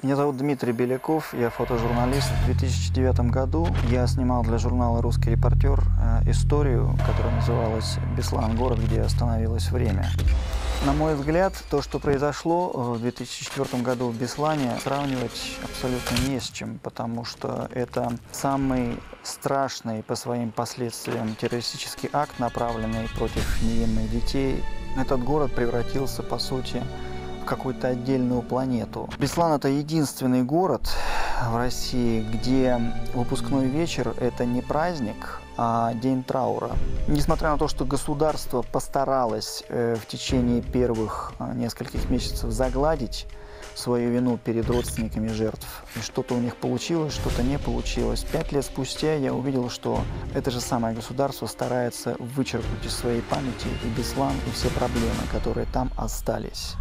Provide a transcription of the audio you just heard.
Меня зовут Дмитрий Беляков, я фотожурналист. В 2009 году я снимал для журнала «Русский репортер» э, историю, которая называлась «Беслан. Город, где остановилось время». На мой взгляд, то, что произошло в 2004 году в Беслане, сравнивать абсолютно не с чем, потому что это самый страшный по своим последствиям террористический акт, направленный против невинных детей. Этот город превратился, по сути, какую-то отдельную планету. Беслан – это единственный город в России, где выпускной вечер – это не праздник, а день траура. Несмотря на то, что государство постаралось э, в течение первых э, нескольких месяцев загладить свою вину перед родственниками жертв. И что-то у них получилось, что-то не получилось. Пять лет спустя я увидел, что это же самое государство старается вычеркнуть из своей памяти и Беслан, и все проблемы, которые там остались.